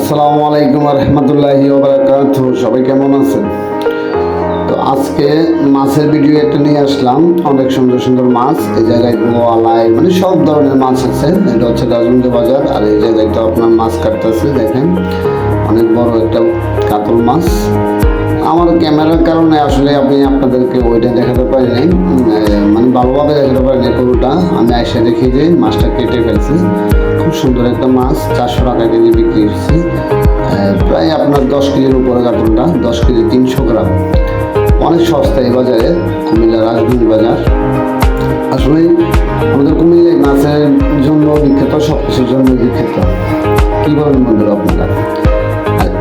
আসসালামু আলাইকুম রহমতুল্লাহি সবাই কেমন আছেন? তো আজকে মাছের ভিডিও একটা নিয়ে আসলাম। অনেক সুন্দর সুন্দর মাছ। এই জায়গায় গোয়ালাই মানে সব ধরনের মাছ আছে। এটা হচ্ছে রাজমন্দি বাজার। আর এই জায়গায় তো আপনার মাছ কাটতেছে, দেখেন। অনেক বড় একটা কাতল মাছ। আমার ক্যামেরার কারণে আসলে আপনি আপনাদেরকে ওইটা দেখাতে পারিনি। ভালোভাবে দেখাতে পারিনি গরুটা, আমি এসে দেখি যে মাছটা কেটে ফেলছি। খুব সুন্দর একটা মাছ, চারশো টাকা কেজি বিক্রি হচ্ছে। প্রায় আপনার দশ কেজির উপরে কাতলটা দশ কেজি তিনশো গ্রাম। অনেক সস্তা এই বাজারে কুমিল্লা রাজধানী বাজার। আসলে আমাদের কুমিল্লা মাছের জন্য বিখ্যাত সব কিছুর জন্য বিখ্যাত। কী বলেন বন্ধুরা আপনারা?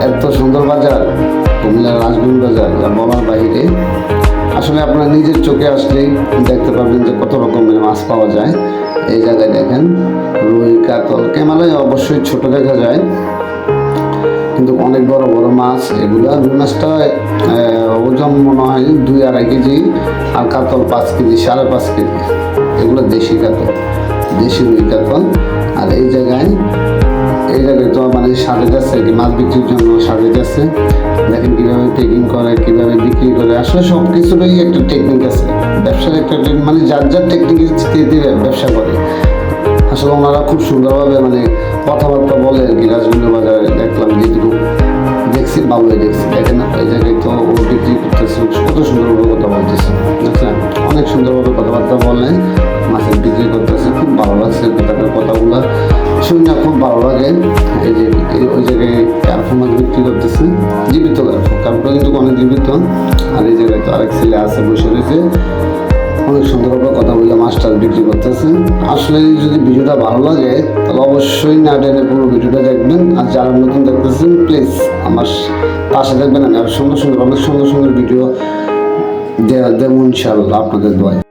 এত সুন্দর বাজার, কুমিল্লার রাজগুন বাজার যা বলার বাইরে আসলে আপনারা নিজের চোখে আসলেই দেখতে পাবেন যে কত রকমের মাছ পাওয়া যায়। এই জায়গায় দেখেন, রুই, কাতল ক্যামেরায় অবশ্যই ছোট দেখা যায়। কিন্তু অনেক বড় বড় মাছ, এগুলা রুই মাছটা ওজন মনে হয় দুই আড়াই কেজি আর কাতল পাঁচ কেজি, সাড়ে পাঁচ কেজি। এগুলো দেশি কাতল, দেশি রুই কাতল। আর এই জায়গায় সাজে যাচ্ছে কি মাছ বিক্রির জন্য সাজে যাচ্ছে। দেখেন কীভাবে পেকিং করে, কীভাবে বিক্রি করে। আসলে সব কিছুরই একটা টেকনিক আছে। ব্যবসার একটা টেক- মানে যার যার টেকনিকের দিয়ে ব্যবসা করে। আসলে ওনারা খুব সুন্দরভাবে মানে কথাবার্তা বলে আর কি। রাজগুন্ড বাজারে দেখলাম যেটুকু দেখছি ভালোই দেখছি। দেখেন না, এই জায়গায় তো ও বিক্রি করতেছে। কত সুন্দরভাবে কথা বলতেছে। দেখছেন, অনেক সুন্দরভাবে কথাবার্তা বলে, মাছের বিক্রি করতেছে। খুব ভালো লাগছে তাদের কথাগুলো শুনে খুব ভালো লাগে। এই যে জীবিত আর এই জায়গায় তো আরেক ছেলে আছে, বসে রয়েছে। অনেক সুন্দরভাবে কথা বলে মাস্টার বিক্রি করতেছে। আসলে যদি ভিডিওটা ভালো লাগে, তাহলে অবশ্যই না টেনে পুরো ভিডিওটা দেখবেন। আর যারা নতুন দেখতেছেন প্লিজ আমার পাশে দেখবেন আমি আর সুন্দর সুন্দর, অনেক সুন্দর সুন্দর ভিডিও দেওয়া দেবো আপনাদের দোয়ায়।